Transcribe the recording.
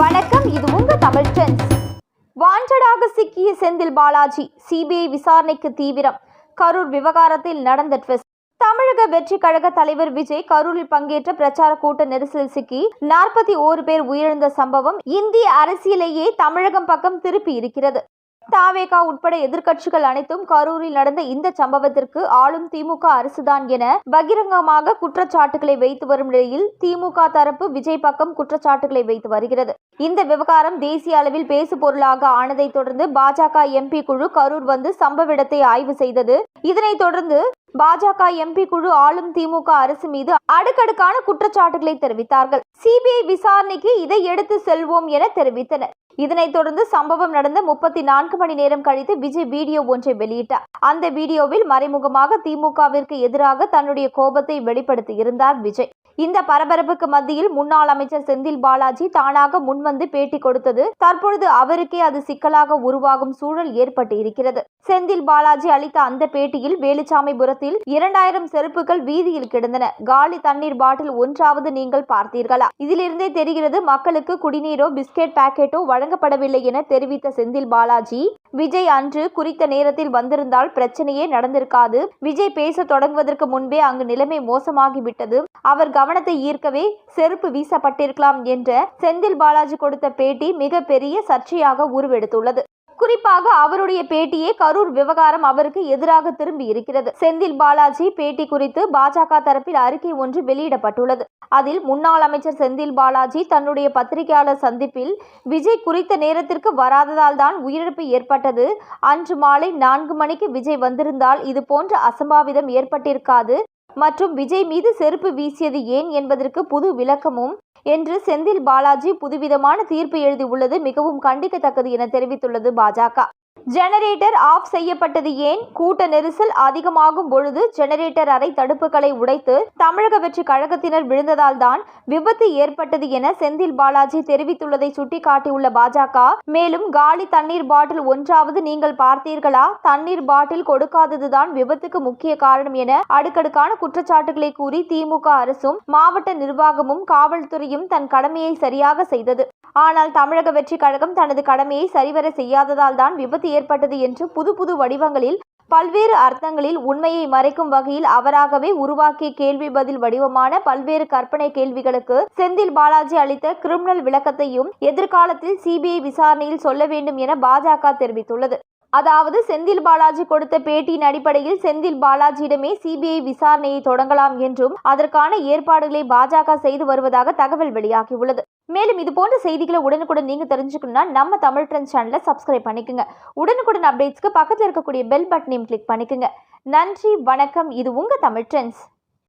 வணக்கம் இது உங்க தமிழ் ட்ரெண்ட்ஸ் வாண்டடாக சிக்கிய செந்தில் பாலாஜி சிபிஐ விசாரணைக்கு தீவிரம். கரூர் விவகாரத்தில் நடந்த ட்விஸ்ட் தமிழக வெற்றி கழக தலைவர் விஜய் கரூரில் பங்கேற்ற பிரச்சார கூட்ட நெரிசலில் சிக்கி நாற்பத்தி ஓரு பேர் உயிரிழந்த சம்பவம் இந்திய அரசியலேயே தமிழகம் பக்கம் திருப்பி இருக்கிறது. தாவேகா உட்பட எதிர்க்கட்சிகள் அனைத்தும் கரூரில் நடந்த இந்த சம்பவத்திற்கு ஆளும் திமுக அரசுதான் என பகிரங்கமாக குற்றச்சாட்டுகளை வைத்து வரும் நிலையில் திமுக தரப்பு விஜய் பக்கம் குற்றச்சாட்டுகளை வைத்து வருகிறது. இந்த விவகாரம் தேசிய அளவில் பேசு பொருளாக ஆனதை தொடர்ந்து பாஜக எம்பி குழு கரூர் வந்து சம்பவ இடத்தை ஆய்வு செய்தது. இதனைத் தொடர்ந்து பாஜக எம்பி குழு ஆளும் திமுக அரசு மீது அடுக்கடுக்கான குற்றச்சாட்டுகளை தெரிவித்தார்கள். சிபிஐ விசாரணைக்கு இதை எடுத்து செல்வோம் என தெரிவித்தனர். இதனைத் தொடர்ந்து சம்பவம் நடந்த முப்பத்தி நான்கு மணி நேரம் கழித்து விஜய் வீடியோ ஒன்றை வெளியிட்டார். அந்த வீடியோவில் மறைமுகமாக திமுகவிற்கு எதிராக தன்னுடைய கோபத்தை வெளிப்படுத்தியிருந்தார் விஜய். இந்த பரபரப்புக்கு மத்தியில் முன்னாள் அமைச்சர் செந்தில் பாலாஜி தானாக முன்வந்து பேட்டி கொடுத்தது. தற்பொழுது அவருக்கே அது சிக்கலாக உருவாகும் சூழல் ஏற்பட்டு இருக்கிறது செந்தில் பாலாஜி அளித்த அந்த பேட்டியில் வேலுச்சாமிபுரத்தில் இரண்டாயிரம் செருப்புகள் வீதியில் கிடந்தன. காலி தண்ணீர் பாட்டில் ஒன்றாவது நீங்கள் பார்த்தீர்களா? இதிலிருந்தே தெரிகிறது மக்களுக்கு குடிநீரோ பிஸ்கெட் பாக்கெட்டோ வழங்கப்படவில்லை என தெரிவித்த செந்தில் பாலாஜி விஜய் அன்று குறித்த நேரத்தில் வந்திருந்தால் பிரச்சனையே நடந்திருக்காது. விஜய் பேச தொடங்குவதற்கு முன்பே அங்கு நிலைமை மோசமாகிவிட்டது. அவர் கவனத்தை ஈர்க்கவே செருப்பு வீசப்பட்டிருக்கலாம் என்ற செந்தில் பாலாஜி கொடுத்த பேட்டி மிக பெரிய சர்ச்சையாக உருவெடுத்துள்ளது. குறிப்பாக அவருடைய பேட்டியே கரூர் விவகாரம் அவருக்கு எதிராக திரும்பி இருக்கிறது. செந்தில் பாலாஜி பேட்டி குறித்து பாஜக தரப்பில் அறிக்கை ஒன்று வெளியிடப்பட்டுள்ளது. அதில் முன்னாள் அமைச்சர் செந்தில் பாலாஜி தன்னுடைய பத்திரிகையாளர் சந்திப்பில் விஜய் குறித்த நேரத்திற்கு வராததால் தான் உயிரிழப்பு ஏற்பட்டது. அன்று மாலை நான்கு மணிக்கு விஜய் வந்திருந்தால் இது போன்ற அசம்பாவிதம் ஏற்பட்டிருக்காது. மற்றும் விஜய் மீது செருப்பு வீசியது ஏன் என்பதற்கு புது விளக்கமும் என்று செந்தில் பாலாஜி புதுவிதமான தீர்ப்பு எழுதியுள்ளது மிகவும் கண்டிக்கத்தக்கது என தெரிவித்துள்ளது பாஜக. ஜெனரேட்டர் ஆஃப் செய்யப்பட்டது ஏன்? கூட்ட நெரிசல் அதிகமாகும் பொழுது ஜெனரேட்டர் அறை தடுப்புகளை உடைத்து தமிழக வெற்றி கழகத்தினர் விழுந்ததால் தான் விபத்து ஏற்பட்டது என செந்தில் பாலாஜி தெரிவித்துள்ளதை சுட்டிக்காட்டியுள்ள பாஜக மேலும் காலி தண்ணீர் பாட்டில் ஒன்றாவது நீங்கள் பார்த்தீர்களா? தண்ணீர் பாட்டில் கொடுக்காததுதான் விபத்துக்கு முக்கிய காரணம் என அடுக்கடுக்கான குற்றச்சாட்டுகளை கூறி திமுக அரசும் மாவட்ட நிர்வாகமும் காவல்துறையும் தன் கடமையை சரியாக செய்தது. ஆனால் தமிழக வெற்றி கழகம் தனது கடமையை சரிவர செய்யாததால் தான் விபத்து ஏற்பட்டது என்று புது புது வடிவங்களில் பல்வேறு அர்த்தங்களில் உண்மையை மறைக்கும் வகையில் அவராகவே உருவாக்கிய கேள்வி பதில் வடிவமான பல்வேறு கற்பனை கேள்விகளுக்கு செந்தில் பாலாஜி அளித்த கிரிமினல் விளக்கத்தையும் எதிர்காலத்தில் சிபிஐ விசாரணையில் சொல்ல வேண்டும் என பாஜக தெரிவித்துள்ளது. அதாவது செந்தில் பாலாஜி கொடுத்த பேட்டியின் அடிப்படையில் செந்தில் பாலாஜியிடமே சிபிஐ விசாரணையை தொடங்கலாம் என்றும் அதற்கான ஏற்பாடுகளை பாஜக செய்து வருவதாக தகவல் வெளியாகியுள்ளது. மேலும் இது போன்ற செய்திகளை உடனுக்குடன் நீங்கள் தெரிஞ்சுக்கணும்னா நம்ம தமிழ் ட்ரெண்ட் சேனலை சப்ஸ்கிரைப் பண்ணிக்கோங்க. உடனுக்குடன் அப்டேட்ஸ்க்கு பக்கத்தில் இருக்கக்கூடிய பெல் பட்டனையும் கிளிக் பண்ணிக்கோங்க. நன்றி வணக்கம். இது உங்கள் தமிழ் ட்ரெண்ட்ஸ்